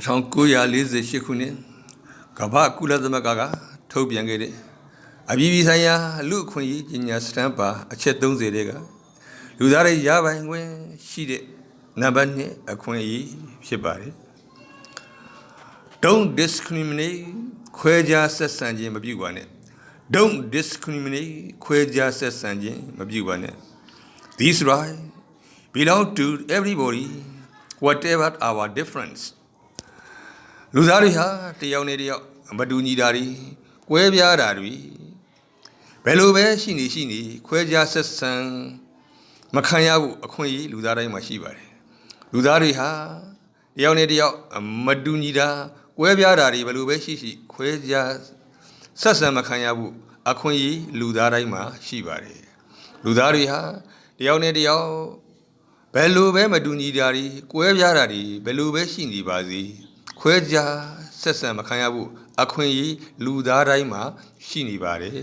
1948ခုနှစ်ကမ္ဘာကုလသမဂ္ဂကထုတ်ပြန်ခဲ့တဲ့အပြည်ပြည်ဆိုင်ရာလူအခွင့်အရေးကြီးညာစတန်ပါအချက်30တွေကလူသားတွေရပိုင်ခွင့်ရှိတဲ့နံပါတ်1အခွင့်အရေးဖြစ်ပါတယ် Don't discriminate ခွဲခြားဆက်ဆံခြင်းမပြုပါနဲ့ Don't discriminate ခွဲခြားဆက်ဆံခြင်းမပြုပါနဲ့ These rights belong to everybody whatever our difference လူသားတွေဟာတယောက်နဲ့တယောက်မတူညီတာတွေကွဲပြားတာတွေဘယ်လိုပဲရှိနေရှိနေခွဲခြားဆက်ဆံမခံရဘူးအခွင့်အရေးလူသားတိုင်းမှာရှိပါတယ်လူသားတွေဟာတယောက်နဲ့တယောက်မတူညီတာကွဲပြားတာတွေဘယ်လိုပဲရှိရှိခွဲခြားဆက်ဆံမခံရဘူးအခွင့်အရေးလူသားတိုင်းမှာရှိပါတယ်လူသားတွေဟာတယောက်နဲ့တယောက်ဘယ်လိုပဲမတူညီတာတွေကွဲပြားတာတွေဘယ်လိုပဲရှိနေပါစေ ခွဲခြားဆက်ဆံမခံရဘူးအခွင့်အရေးလူသားတိုင်းမှာရှိနေပါတယ်